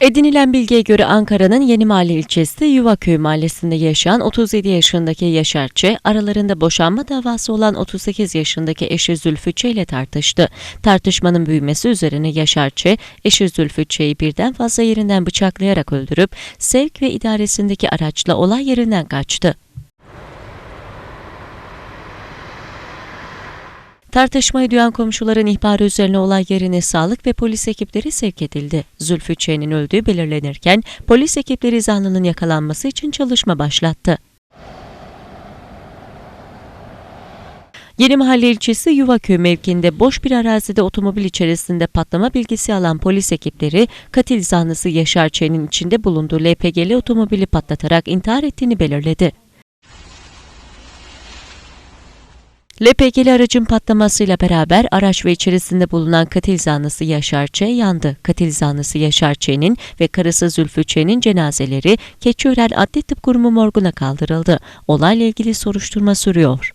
Edinilen bilgiye göre Ankara'nın Yeni Mahalle ilçesi Yuvaköy mahallesinde yaşayan 37 yaşındaki Yaşar Ç, aralarında boşanma davası olan 38 yaşındaki eşi Zülfü Ç ile tartıştı. Tartışmanın büyümesi üzerine Yaşar Ç, eşi Zülfü Ç'yi birden fazla yerinden bıçaklayarak öldürüp sevk ve idaresindeki araçla olay yerinden kaçtı. Tartışmayı duyan komşuların ihbarı üzerine olay yerine sağlık ve polis ekipleri sevk edildi. Zülfü Ç'nin öldüğü belirlenirken polis ekipleri zanlının yakalanması için çalışma başlattı. Yeni Mahalle ilçesi Yuvaköy mevkiinde boş bir arazide otomobil içerisinde patlama bilgisi alan polis ekipleri katil zanlısı Yaşar Ç'nin içinde bulunduğu LPG'li otomobili patlatarak intihar ettiğini belirledi. LPG'li aracın patlamasıyla beraber araç ve içerisinde bulunan katil zanlısı Yaşar Ç. yandı. Katil zanlısı Yaşar Ç.'nin ve karısı Zülfü Ç.'nin cenazeleri Keçiören Adli Tıp Kurumu morguna kaldırıldı. Olayla ilgili soruşturma sürüyor.